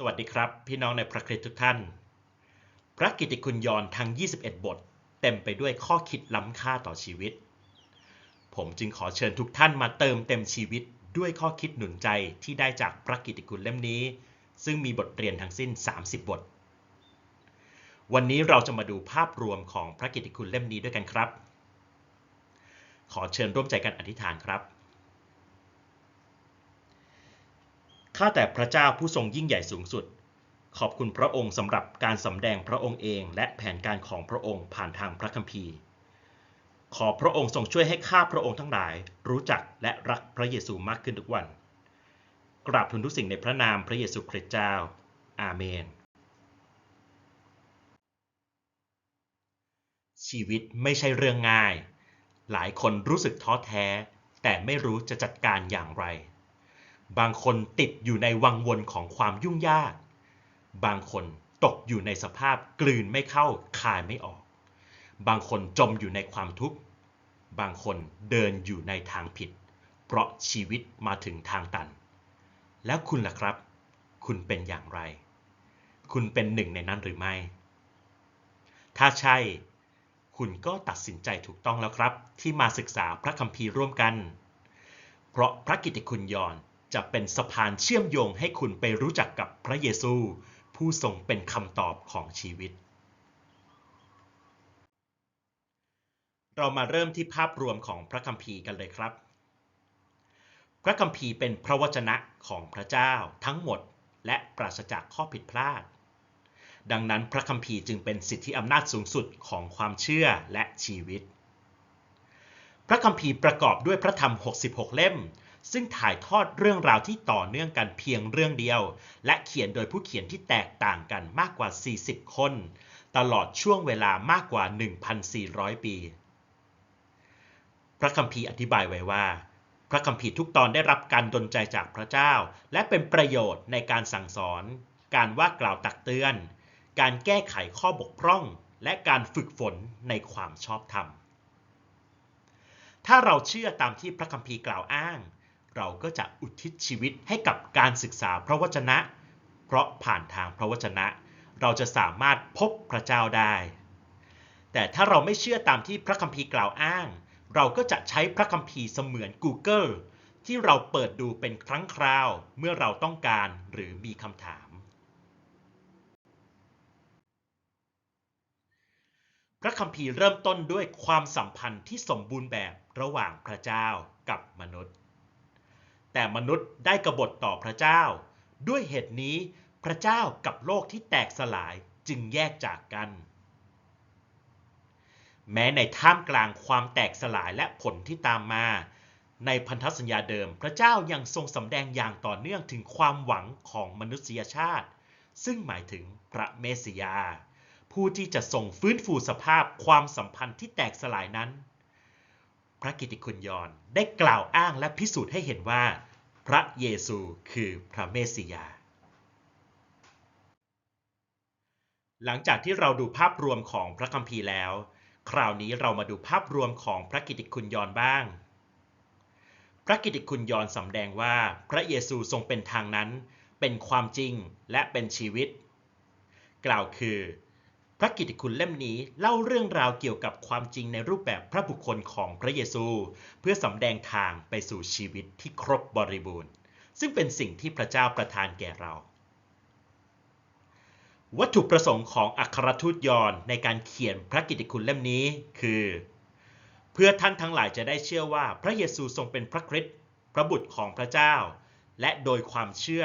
สวัสดีครับ พี่น้องในพระคริสต์ทุกท่าน พระกิตติคุณยอนทั้ง 21 บท เต็มไปด้วยข้อคิดล้ำค่าต่อชีวิต ผมจึงขอเชิญทุกท่านมาเติมเต็มชีวิตด้วยข้อคิดหนุนใจที่ได้จากพระกิตติคุณเล่มนี้ ซึ่งมีบทเรียนทั้งสิ้น 30 บท วันนี้เราจะมาดูภาพรวมของพระกิตติคุณเล่มนี้ด้วยกันครับ ขอเชิญร่วมใจกันอธิษฐานครับ ข้าแต่พระเจ้าผู้ทรงยิ่งใหญ่สูงสุด ขอบคุณพระองค์สำหรับการสำแดงพระองค์เอง และแผนการของพระองค์ผ่านทางพระคัมภีร์ ขอพระองค์ทรงช่วยให้ข้าพระองค์ทั้งหลาย รู้จักและรักพระเยซูมากขึ้นทุกวัน กราบทูลทุกสิ่งในพระนามพระเยซูคริสต์เจ้า อาเมน ชีวิตไม่ใช่เรื่องง่าย หลายคนรู้สึกท้อแท้ แต่ไม่รู้จะจัดการอย่างไร บางคนติดอยู่ในวังวนของความยุ่งยาก บางคนตกอยู่ในสภาพกลืนไม่เข้าคายไม่ออก บางคนจมอยู่ในความทุกข์ บางคนเดินอยู่ในทางผิด เพราะชีวิตมาถึงทางตัน แล้วคุณล่ะครับ คุณเป็นอย่างไร คุณเป็นหนึ่งในนั้นหรือไม่ ถ้าใช่ คุณก็ตัดสินใจถูกต้องแล้วครับ ที่มาศึกษาพระคัมภีร์ร่วมกัน เพราะพระกิตติคุณยอน จะเป็นสะพานเชื่อมโยงให้คุณไปรู้จักกับพระเยซู ผู้ทรงเป็นคำตอบของชีวิต เรามาเริ่มที่ภาพรวมของพระคัมภีร์กันเลยครับ พระคัมภีร์เป็นพระวจนะของพระเจ้าทั้งหมด และปราศจากข้อผิดพลาด ดังนั้นพระคัมภีร์จึงเป็นสิทธิอำนาจสูงสุดของความเชื่อและชีวิต พระคัมภีร์ประกอบด้วยพระธรรม 66 เล่ม ซึ่งถ่ายทอดเรื่องราวที่ต่อเนื่องกันเพียงเรื่องเดียว และเขียนโดยผู้เขียนที่แตกต่างกันมากกว่า 40 คน ตลอดช่วงเวลามากกว่า 1,400 ปี พระคัมภีร์อธิบายไว้ว่า พระคัมภีร์ทุกตอนได้รับการดลใจจากพระเจ้า และเป็นประโยชน์ในการสั่งสอน การว่ากล่าวตักเตือน การแก้ไขข้อบกพร่อง และการฝึกฝนในความชอบธรรมถ้าเราเชื่อตามที่พระคัมภีร์กล่าวอ้าง เราก็จะอุทิศชีวิตให้กับการศึกษาพระวจนะ เพราะผ่านทางพระวจนะ เราจะสามารถพบพระเจ้าได้ แต่ถ้าเราไม่เชื่อตามที่พระคัมภีร์กล่าวอ้าง เราก็จะใช้พระคัมภีร์เสมือน Google ที่เราเปิดดูเป็นครั้งคราวเมื่อเราต้องการหรือมีคำถาม พระคัมภีร์เริ่มต้นด้วยความสัมพันธ์ที่สมบูรณ์แบบระหว่างพระเจ้ากับมนุษย์ แต่มนุษย์ได้กบฏต่อพระเจ้า ด้วยเหตุนี้พระเจ้ากับโลกที่แตกสลายจึงแยกจากกัน แม้ในท่ามกลางความแตกสลายและผลที่ตามมา ในพันธสัญญาเดิมพระเจ้ายังทรงสำแดงอย่างต่อเนื่องถึงความหวังของมนุษยชาติ ซึ่งหมายถึงพระเมสสิยา ผู้ที่จะทรงฟื้นฟูสภาพความสัมพันธ์ที่แตกสลายนั้น ระกิตติคุณยอนได้กล่าวอ้างและพิสูจน์ให้เห็นว่า พระเยซูคือพระเมสสิยา หลังจากที่เราดูภาพรวมของพระคัมภีร์แล้ว คราวนี้เรามาดูภาพรวมของพระกิตติคุณยอนบ้าง พระกิตติคุณยอนสำแดงว่าพระเยซูทรงเป็นทางนั้น เป็นความจริงและเป็นชีวิต กล่าวคือ พระกิตติคุณเล่มนี้เล่าเรื่องราวเกี่ยวกับความจริงในรูปแบบพระบุคคลของพระเยซู เพื่อสำแดงทางไปสู่ชีวิตที่ครบบริบูรณ์ ซึ่งเป็นสิ่งที่พระเจ้าประทานแก่เรา วัตถุประสงค์ของอัครทูตยอนในการเขียนพระกิตติคุณเล่มนี้คือ เพื่อท่านทั้งหลายจะได้เชื่อว่าพระเยซูทรงเป็นพระคริสต์พระบุตรของพระเจ้า และโดยความเชื่อ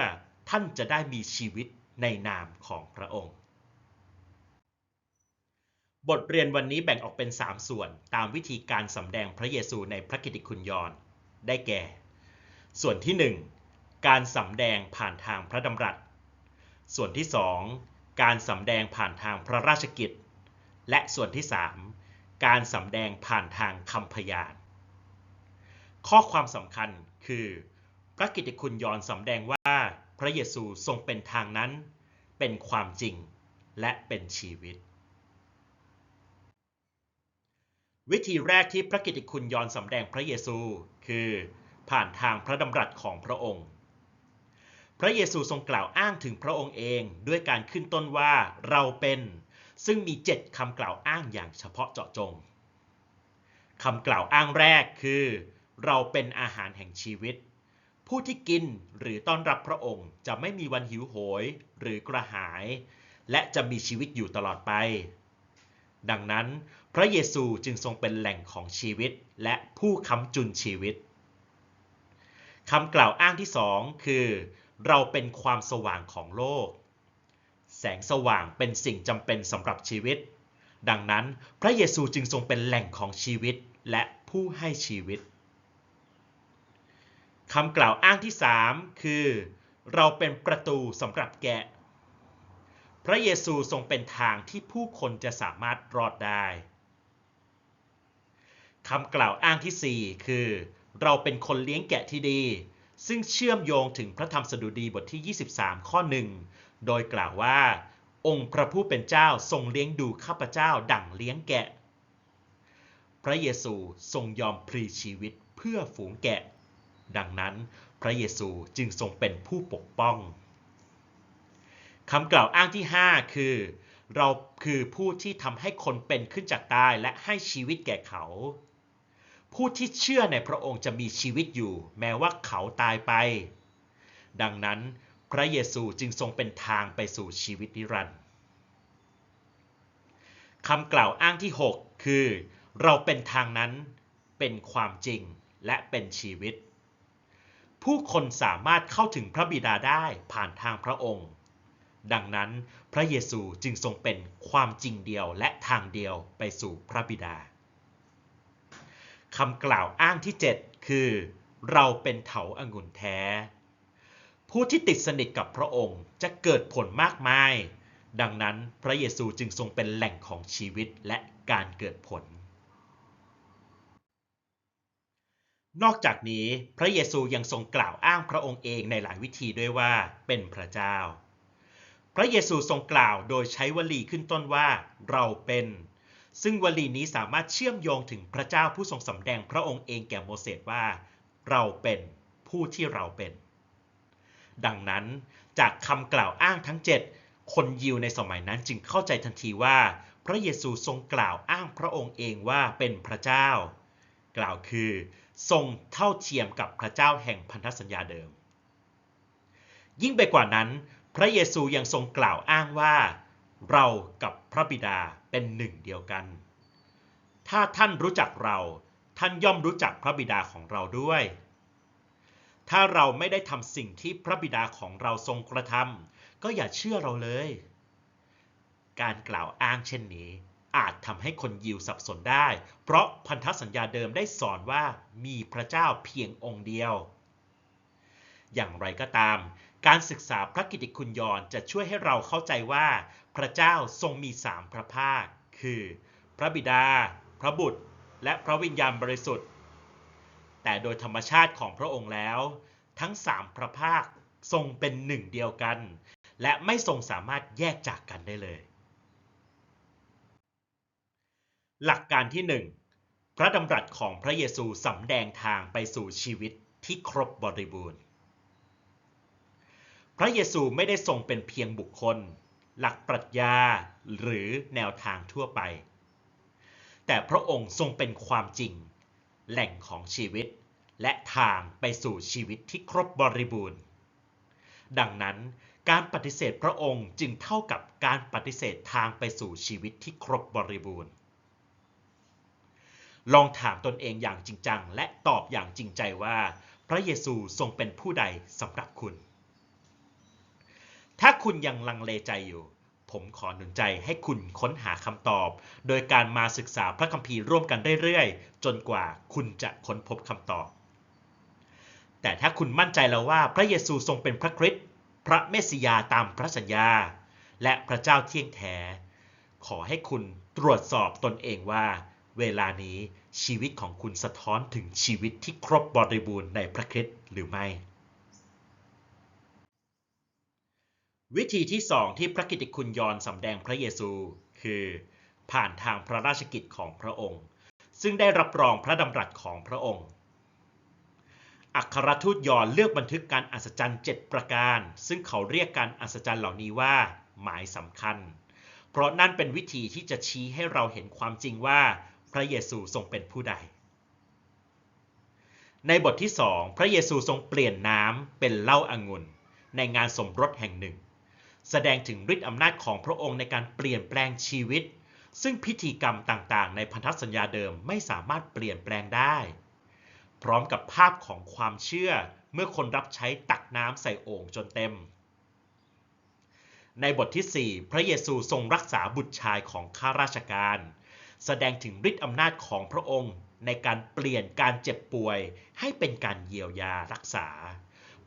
ท่านจะได้มีชีวิตในนามของพระองค์ บทเรียนวันนี้แบ่งออกเป็น 3 ส่วนตามวิธีการสำแดงพระเยซูในพระกิตติคุณยอนได้แก่ ส่วนที่ 1 การสำแดงผ่านทางพระดำรัส ส่วนที่ 2 การสำแดงผ่านทางพระราชกิจ และส่วนที่ 3 การสำแดงผ่านทางคำพยาน ข้อความสำคัญคือ พระกิตติคุณยอนสำแดงว่าพระเยซูทรงเป็นทางนั้น เป็นความจริงและเป็นชีวิต วิธีแรกที่พระกิตติคุณยอนสำแดงพระเยซู คือ ผ่านทางพระดำรัสของพระองค์พพระเยซูทรงกล่าวอ้างถึงพระองค์เองด้วยการขึ้นต้นว่าเราเป็น ซึ่งมีเจ็ดคำกล่าวอ้างอย่างเฉพาะเจาะจงคำกล่าวอ้างแรกคือ เราเป็นอาหารแห่งชีวิต ผู้ที่กินหรือต้อนรับพระองค์จะไม่มีวันหิวโหยหรือกระหาย และจะมีชีวิตอยู่ตลอดไป ดังนั้น พระเยซูจึงทรงเป็นแหล่งของชีวิตและผู้ค้ำจุนชีวิตคำกล่าวอ้างที่สองคือ เราเป็นความสว่างของโลก แสงสว่างเป็นสิ่งจำเป็นสำหรับชีวิต ดังนั้นพระเยซูจึงทรงเป็นแหล่งของชีวิตและผู้ให้ชีวิตคำกล่าวอ้างที่สามคือ เราเป็นประตูสำหรับแกะ พระเยซูทรงเป็นทางที่ผู้คนจะสามารถรอดได้คำกล่าวอ้างที่ 4 คือ เราเป็นคนเลี้ยงแกะที่ดี ซึ่งเชื่อมโยงถึงพระธรรมสดุดีบทที่ 23 ข้อหนึ่งโดยกล่าวว่า องค์พระผู้เป็นเจ้าทรงเลี้ยงดูข้าพเจ้าดั่งเลี้ยงแกะ พระเยซูทรงยอมพลีชีวิตเพื่อฝูงแกะ ดังนั้น พระเยซูจึงทรงเป็นผู้ปกป้อง คำกล่าวอ้างที่ 5 คือ เราคือผู้ที่ทำให้คนเป็นขึ้นจากตายและให้ชีวิตแก่เขา ผู้ที่เชื่อในพระองค์จะมีชีวิตอยู่ แม้ว่าเขาตายไป ดังนั้นพระเยซูจึงทรงเป็นทางไปสู่ชีวิตนิรันดร์คำกล่าวอ้างที่ 6 คือ เราเป็นทางนั้นเป็นความจริงและเป็นชีวิต ผู้คนสามารถเข้าถึงพระบิดาได้ผ่านทางพระองค์ ดังนั้นพระเยซูจึงทรงเป็นความจริงเดียวและทางเดียวไปสู่พระบิดาคำกล่าวอ้างที่ 7 คือ เราเป็นเถาอางุ่นแท้ ผู้ที่ติดสนิทกับพระองค์จะเกิดผลมากมาย ดังนั้นพระเยซูจึงทรงเป็นแหล่งของชีวิตและการเกิดผล นอกจากนี้พระเยซูยังทรงกล่าวอ้างพระองค์เองในหลายวิธีด้วยว่าเป็นพระเจ้า พระเยซูทรงกล่าวโดยใช้วลีขึ้นต้นว่าเราเป็น ซึ่งวลีนี้สามารถเชื่อมโยงถึงพระเจ้าผู้ทรงสำแดงพระองค์เองแก่โมเสสว่า เราเป็นผู้ที่เราเป็น ดังนั้นจากคำกล่าวอ้างทั้ง 7 คนยิวในสมัยนั้นจึงเข้าใจทันทีว่า พระเยซูทรงกล่าวอ้างพระองค์เองว่าเป็นพระเจ้า กล่าวคือ ทรงเท่าเทียมกับพระเจ้าแห่งพันธสัญญาเดิม ยิ่งไปกว่านั้น พระเยซูยังทรงกล่าวอ้างว่า เรากับพระบิดาเป็นหนึ่งเดียวกัน ถ้าท่านรู้จักเราท่านย่อมรู้จักพระบิดาของเราด้วย ถ้าเราไม่ได้ทำสิ่งที่พระบิดาของเราทรงกระทำก็อย่าเชื่อเราเลย การกล่าวอ้างเช่นนี้ อาจทำให้คนยิวสับสนได้ เพราะพันธสัญญาเดิมได้สอนว่ามีพระเจ้าเพียงองค์เดียว อย่างไรก็ตาม การศึกษาพระกิติคุณยอนจะช่วยให้เราเข้าใจว่า พระเจ้าทรงมีสามพระภาค คือ พระบิดา พระบุตร และพระวิญญาณบริสุทธิ์ แต่โดยธรรมชาติของพระองค์แล้ว ทั้งสามพระภาคทรงเป็นหนึ่งเดียวกัน และไม่ทรงสามารถแยกจากกันได้เลย หลักการที่หนึ่งพระดำรัสของพระเยซูสำแดงทางไปสู่ชีวิตที่ครบบริบูรณ์ ระเยซูไม่ได้ทรงเป็นเพียงบุคคล หลักปรัชญาหรือแนวทางทั่วไป แต่พระองค์ทรงเป็นความจริง แหล่งของชีวิต และทางไปสู่ชีวิตที่ครบบริบูรณ์ ดังนั้นการปฏิเสธพระองค์จึงเท่ากับการปฏิเสธทางไปสู่ชีวิตที่ครบบริบูรณ์ ลองถามตนเองอย่างจริงจัง และตอบอย่างจริงใจว่า พระเยซูทรงเป็นผู้ใดสำหรับคุณ ถ้าคุณยังลังเลใจอยู่ ผมขอหนุนใจให้คุณค้นหาคำตอบ โดยการมาศึกษาพระคัมภีร์ร่วมกันเรื่อยๆ จนกว่าคุณจะค้นพบคำตอบ แต่ถ้าคุณมั่นใจแล้วว่าพระเยซูทรงเป็นพระคริสต์พระเมสสิยาตามพระสัญญา และพระเจ้าเที่ยงแท้ ขอให้คุณตรวจสอบตนเองว่า เวลานี้ชีวิตของคุณสะท้อนถึงชีวิตที่ครบบริบูรณ์ในพระคริสต์หรือไม่ วิธีที่สองที่พระกิติคุณยอนสำแดงพระเยซู คือ ผ่านทางพระราชกิจของพระองค์ ซึ่งได้รับรองพระดำรัสของพระองค์ อัครทูตยอนเลือกบันทึกการอัศจรรย์ 7 ประการ ซึ่งเขาเรียกการอัศจรรย์เหล่านี้ว่า หมายสำคัญ เพราะนั่นเป็นวิธีที่จะชี้ให้เราเห็นความจริงว่าพระเยซูทรงเป็นผู้ใด ในบทที่สองพระเยซูทรงเปลี่ยนน้ำเป็นเหล้าอางุ่นในงานสมรสแห่งหนึ่ง แสดงถึงฤทธิ์อำนาจของพระองค์ในการเปลี่ยนแปลงชีวิต ซึ่งพิธีกรรมต่างๆ ในพันธสัญญาเดิมไม่สามารถเปลี่ยนแปลงได้ พร้อมกับภาพของความเชื่อเมื่อคนรับใช้ตักน้ำใส่โอ่งจนเต็ม ในบทที่ 4 พระเยซูทรงรักษาบุตรชายของข้าราชการ แสดงถึงฤทธิ์อำนาจของพระองค์ในการเปลี่ยนการเจ็บป่วยให้เป็นการเยียวยารักษา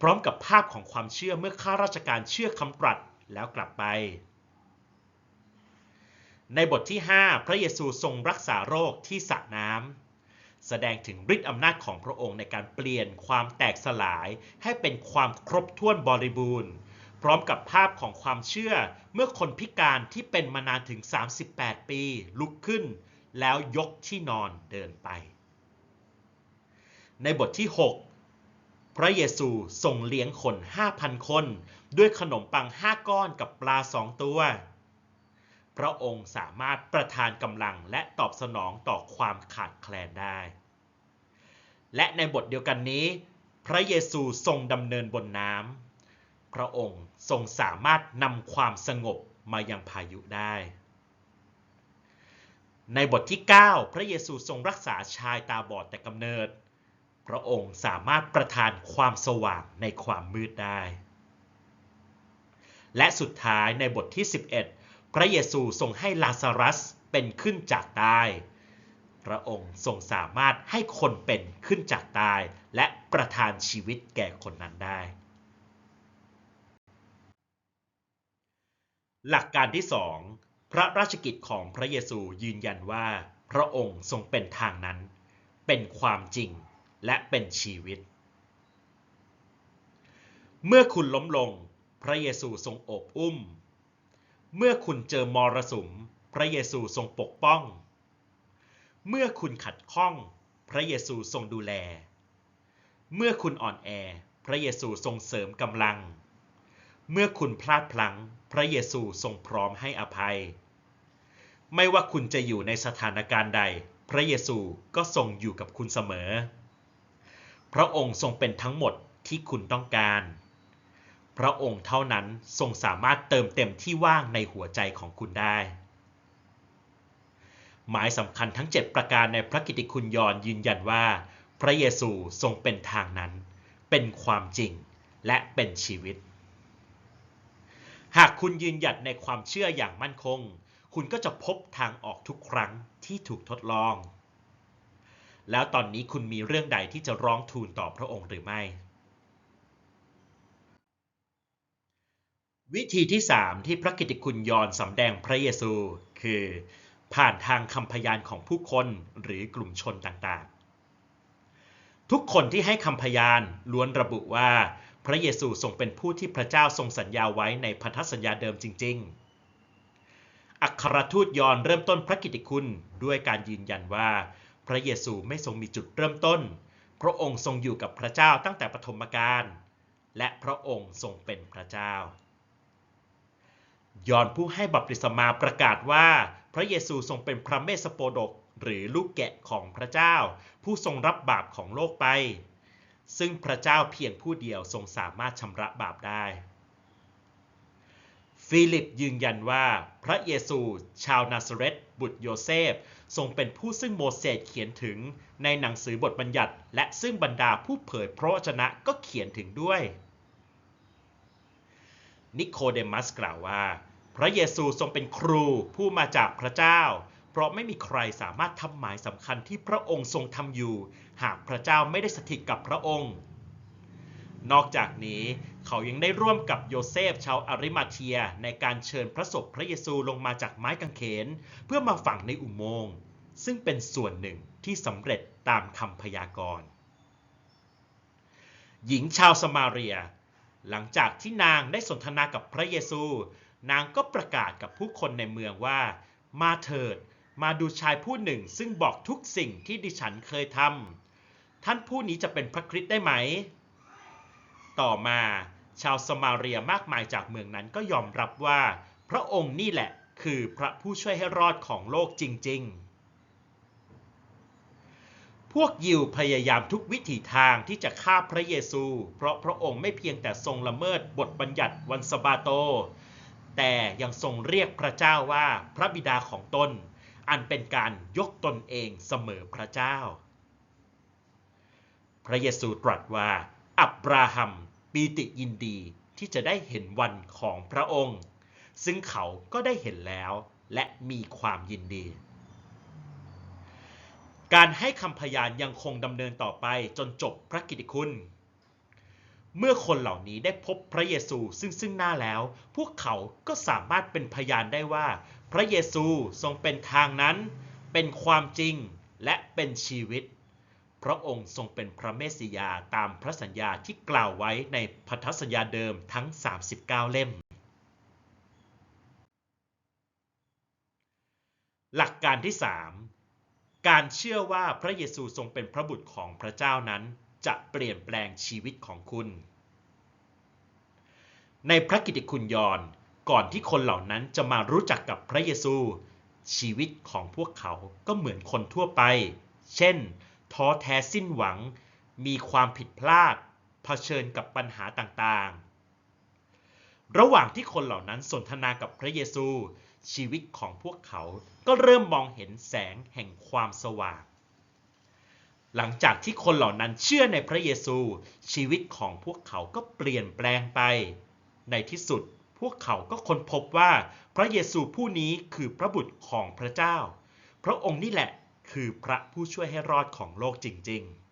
พร้อมกับภาพของความเชื่อเมื่อข้าราชการเชื่อคำตรัส แล้วกลับไป ในบทที่ 5 พระเยซูทรงรักษาโรคที่สระน้ำแสดงถึงฤทธิ์อำนาจของพระองค์ในการเปลี่ยนความแตกสลายให้เป็นความครบถ้วนบริบูรณ์ พร้อมกับภาพของความเชื่อเมื่อคนพิการที่เป็นมานานถึง 38 ปี ลุกขึ้น แล้วยกที่นอนเดินไป ในบทที่ 6 พระเยซูทรงเลี้ยงคน 5,000 คน ด้วยขนมปัง 5 ก้อนกับปลาสองตัว พระองค์สามารถประทานกำลังและตอบสนองต่อความขาดแคลนได้ และในบทเดียวกันนี้ พระเยซูทรงดำเนินบนน้ำ พระองค์ทรงสามารถนำความสงบมายังพายุได้ ในบทที่ 9 พระเยซูทรงรักษาชายตาบอดแต่กำเนิด พระองค์สามารถประทานความสว่างในความมืดได้ และสุดท้ายในบทที่ 11 พระเยซูทรงให้ลาซารัสเป็นขึ้นจากตาย พระองค์ทรงสามารถให้คนเป็นขึ้นจากตาย และประทานชีวิตแก่คนนั้นได้ หลักการที่ 2 พระราชกิจของพระเยซูยืนยันว่า พระองค์ทรงเป็นทางนั้น เป็นความจริง และเป็นชีวิต เมื่อคุณล้มลง พระเยซูทรงโอบอุ้ม เมื่อคุณเจอมรสุม พระเยซูทรงปกป้อง เมื่อคุณขัดข้อง พระเยซูทรงดูแล เมื่อคุณอ่อนแอ พระเยซูทรงเสริมกำลัง เมื่อคุณพลาดพลั้ง พระเยซูทรงพร้อมให้อภัย ไม่ว่าคุณจะอยู่ในสถานการณ์ใด พระเยซูก็ทรงอยู่กับคุณเสมอ พระองค์ทรงเป็นทั้งหมดที่คุณต้องการ พระองค์เท่านั้นทรงสามารถเติมเต็มที่ว่างในหัวใจของคุณได้ หมายสำคัญทั้ง 7 ประการในพระกิตติคุณยอนยืนยันว่า พระเยซูทรงเป็นทางนั้น เป็นความจริงและเป็นชีวิต หากคุณยืนหยัดในความเชื่ออย่างมั่นคง คุณก็จะพบทางออกทุกครั้งที่ถูกทดลอง แล้วตอนนี้คุณมีเรื่องใดที่จะร้องทูลต่อพระองค์หรือไม่ วิธีที่ 3 ที่พระกิตติคุณยอนสำแดงพระเยซู คือ ผ่านทางคำพยานของผู้คนหรือกลุ่มชนต่างๆ ทุกคนที่ให้คำพยานล้วนระบุว่าพระเยซูทรงเป็นผู้ที่พระเจ้าทรงสัญญาไว้ในพันธสัญญาเดิมจริง ๆ อัครทูตยอนเริ่มต้นพระกิตติคุณด้วยการยืนยันว่า พระเยซูไม่ทรงมีจุดเริ่มต้น พระองค์ทรงอยู่กับพระเจ้าตั้งแต่ปฐมกาล และพระองค์ทรงเป็นพระเจ้ายอนผู้ให้บัพติศมาประกาศว่า พระเยซูทรงเป็นพระเมสสโปดก หรือลูกแกะของพระเจ้า ผู้ทรงรับบาปของโลกไป ซึ่งพระเจ้าเพียงผู้เดียวทรงสามารถชำระบาปได้ ฟิลิปยืนยันว่า พระเยซู ชาวนาซาเรตบุตรโยเซฟ ทรงเป็นผู้ซึ่งโมเสสเขียนถึงในหนังสือบทบัญญัติ และซึ่งบรรดาผู้เผยพระวจนะก็เขียนถึงด้วย นิโคเดมัสกล่าวว่า พระเยซูทรงเป็นครูผู้มาจากพระเจ้า เพราะไม่มีใครสามารถทำหมายสำคัญที่พระองค์ทรงทำอยู่ หากพระเจ้าไม่ได้สถิตกับพระองค์ นอกจากนี้เขายังได้ร่วมกับโยเซฟชาวอาริมาเทียในการเชิญพระศพพระเยซูลงมาจากไม้กางเขน เพื่อมาฝังในอุโมงค์ ซึ่งเป็นส่วนหนึ่งที่สำเร็จตามคำพยากรณ์ หญิงชาวสมาเรีย หลังจากที่นางได้สนทนากับพระเยซู นางก็ประกาศกับผู้คนในเมืองว่า มาเถิด มาดูชายผู้หนึ่งซึ่งบอกทุกสิ่งที่ดิฉันเคยทำ ท่านผู้นี้จะเป็นพระคริสต์ได้ไหม ต่อมาชาวสมาเรียมากมายจากเมืองนั้นก็ยอมรับว่า พระองค์นี่แหละคือพระผู้ช่วยให้รอดของโลกจริง ๆ พวกยิวพยายามทุกวิถีทางที่จะฆ่าพระเยซู เพราะพระองค์ไม่เพียงแต่ทรงละเมิดบทบัญญัติวันสะบาโต แต่ยังทรงเรียกพระเจ้าว่าพระบิดาของตน อันเป็นการยกตนเองเสมอพระเจ้า พระเยซูตรัสว่า อับราฮัมปีติยินดีที่จะได้เห็นวันของพระองค์ ซึ่งเขาก็ได้เห็นแล้วและมีความยินดี การให้คำพยานยังคงดำเนินต่อไปจนจบพระกิตติคุณ เมื่อคนเหล่านี้ได้พบพระเยซูซึ่งซึ่งหน้าแล้ว พวกเขาก็สามารถเป็นพยานได้ว่า พระเยซูทรงเป็นทางนั้น เป็นความจริงและเป็นชีวิต พระองค์ทรงเป็นพระเมสสิยาตามพระสัญญาที่กล่าวไว้ในพันธสัญญาเดิมทั้ง 39 เล่มหลักการที่ 3 การเชื่อว่าพระเยซูทรงเป็นพระบุตรของพระเจ้านั้น จะเปลี่ยนแปลงชีวิตของคุณ ในพระกิตติคุณยอนก่อนที่คนเหล่านั้นจะมารู้จักกับพระเยซู ชีวิตของพวกเขาก็เหมือนคนทั่วไป เช่น ท้อแท้สิ้นหวัง มีความผิดพลาด เผชิญกับปัญหาต่างๆ ระหว่างที่คนเหล่านั้นสนทนากับพระเยซู ชีวิตของพวกเขาก็เริ่มมองเห็นแสงแห่งความสว่าง หลังจากที่คนเหล่านั้นเชื่อในพระเยซู ชีวิตของพวกเขาก็เปลี่ยนแปลงไป ในที่สุดพวกเขาก็ค้นพบว่าพระเยซูผู้นี้คือพระบุตรของพระเจ้า พระองค์นี่แหละคือพระผู้ช่วยให้รอดของโลกจริง ๆ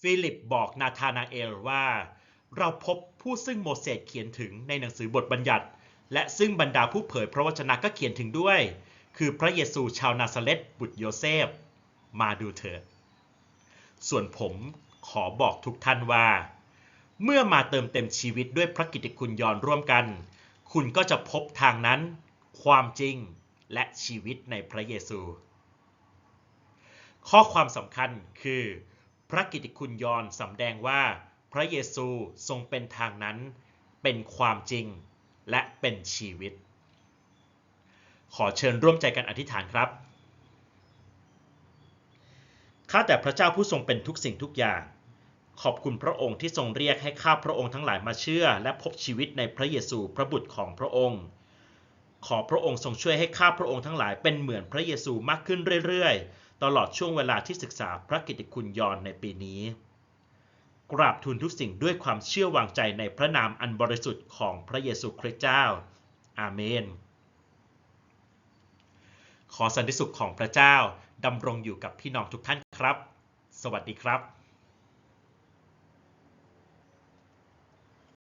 ฟิลิปบอกนาธานาเอลว่า เราพบ ผู้ซึ่งโมเสสเขียนถึงในหนังสือบทบัญญัติ และซึ่งบรรดาผู้เผยพระวจนะก็เขียนถึงด้วย คือพระเยซูชาวนาซาเรตบุตรโยเซฟ มาดูเถิด ส่วนผมขอบอกทุกท่านว่า เมื่อมาเติมเต็มชีวิตด้วยพระกิตติคุณยอนร่วมกัน คุณก็จะพบทางนั้น ความจริงและชีวิตในพระเยซู ข้อความสำคัญคือ พระกิตติคุณยอนสำแดงว่า พระเยซูทรงเป็นทางนั้นเป็นความจริงและเป็นชีวิต ขอเชิญร่วมใจกันอธิษฐานครับ ข้าแต่พระเจ้าผู้ทรงเป็นทุกสิ่งทุกอย่าง ขอบคุณพระองค์ที่ทรงเรียกให้ข้าพระองค์ทั้งหลายมาเชื่อ และพบชีวิตในพระเยซูพระบุตรของพระองค์ ขอพระองค์ทรงช่วยให้ข้าพระองค์ทั้งหลายเป็นเหมือนพระเยซูมากขึ้นเรื่อยๆ ตลอดช่วงเวลาที่ศึกษาพระกิตติคุณยอนในปีนี้ กราบทูลทุกสิ่งด้วยความเชื่อวางใจในพระนามอันบริสุทธิ์ของพระเยซูคริสต์เจ้า อาเมน ขอสันติสุขของพระเจ้าดำรงอยู่กับพี่น้องทุกท่านครับ สวัสดีครับ